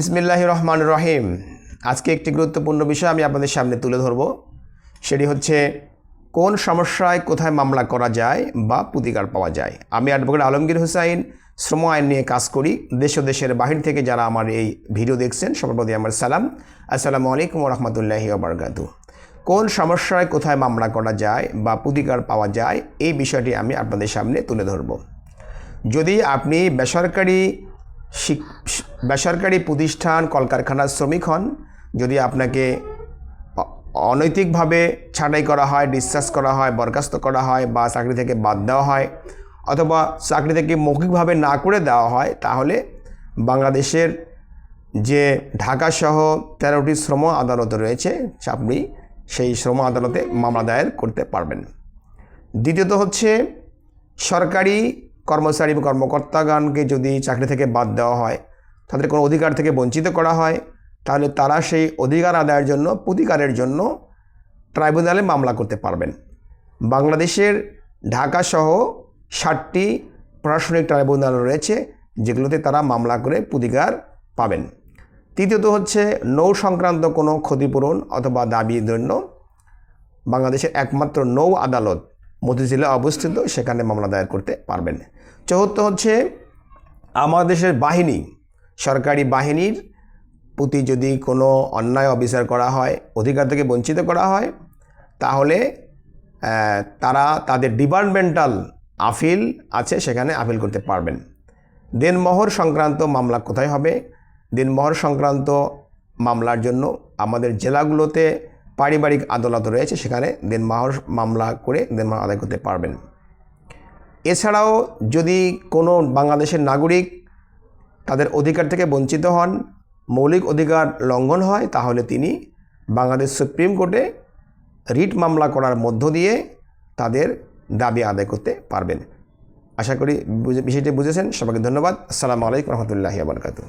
বিসমিল্লাহ রহমান রহিম। আজকে একটি গুরুত্বপূর্ণ বিষয় আমি আপনাদের সামনে তুলে ধরব। সেটি হচ্ছে, কোন সমস্যায় কোথায় মামলা করা যায় বা প্রতিকার পাওয়া যায়? আমি অ্যাডভোকেট আলমগীর হুসাইন, শ্রম আইন নিয়ে কাজ করি। দেশ ও দেশের বাহির থেকে যারা আমার এই ভিডিও দেখছেন, সবার প্রতি আমার সালাম। আসসালামু আলাইকুম রহমতুল্লাহি ওবরকাতু। কোন সমস্যায় কোথায় মামলা করা যায় বা প্রতিকার পাওয়া যায়, এই বিষয়টি আমি আপনাদের সামনে তুলে ধরব। যদি আপনি বেসরকারি বেসরকারি প্রতিষ্ঠান, কলকারখানার শ্রমিক হন। যদি আপনাকে অনৈতিকভাবে ছাঁটাই করা হয় ডিসচার্জ করা হয়, বরখাস্ত করা হয় বা চাকরি থেকে বাদ দেওয়া হয় অথবা চাকরি থেকে মৌখিকভাবে না করে দেওয়া হয়, তাহলে বাংলাদেশের যে ঢাকাসহ তেরোটি শ্রম আদালত রয়েছে, আপনি সেই শ্রম আদালতে মামলা দায়ের করতে পারবেন। দ্বিতীয়ত হচ্ছে, সরকারি কর্মচারী কর্মকর্তাগণকে যদি চাকরি থেকে বাদ দেওয়া হয় তাদের কোনো অধিকার থেকে বঞ্চিত করা হয়, তাহলে তারা সেই অধিকার আদায়ের জন্য, প্রতিকারের জন্য ট্রাইব্যুনালে মামলা করতে পারবেন। বাংলাদেশের ঢাকাসহ ষাটটি প্রশাসনিক ট্রাইব্যুনাল রয়েছে, যেগুলোতে তারা মামলা করে প্রতিকার পাবেন। তৃতীয়ত হচ্ছে নৌ সংক্রান্ত কোনো ক্ষতিপূরণ অথবা দাবির জন্য বাংলাদেশের একমাত্র নৌ আদালত মতিঝিলে অবস্থিত, সেখানে মামলা দায়ের করতে পারবেন। চতুর্থ হচ্ছে, আমাদের দেশের বাহিনী সরকারি বাহিনীর প্রতি যদি কোনো অন্যায় অবিচার করা হয়, অধিকার থেকে বঞ্চিত করা হয়, তাহলে তারা তাদের ডিপার্টমেন্টাল আপিল আছে, সেখানে আপিল করতে পারবেন। দেনমোহর সংক্রান্ত মামলা কোথায় হবে? দেনমোহর সংক্রান্ত মামলার জন্য আমাদের জেলাগুলোতে পারিবারিক আদালত রয়েছে, সেখানে দেনমোহর মামলা করে দেনমোহর আদায় করতে পারবেন। এছাড়াও যদি কোনো বাংলাদেশের নাগরিক তাদের অধিকার থেকে বঞ্চিত হন, মৌলিক অধিকার লঙ্ঘন হয়, তাহলে তিনি বাংলাদেশ সুপ্রিম কোর্টে রিট মামলা করার মধ্য দিয়ে তাদের দাবি আদায় করতে পারবেন। আশা করি বিষয়টি বুঝেছেন। সবাইকে ধন্যবাদ। আসসালামু আলাইকুম রহমতুল্লাহি আবরকাতু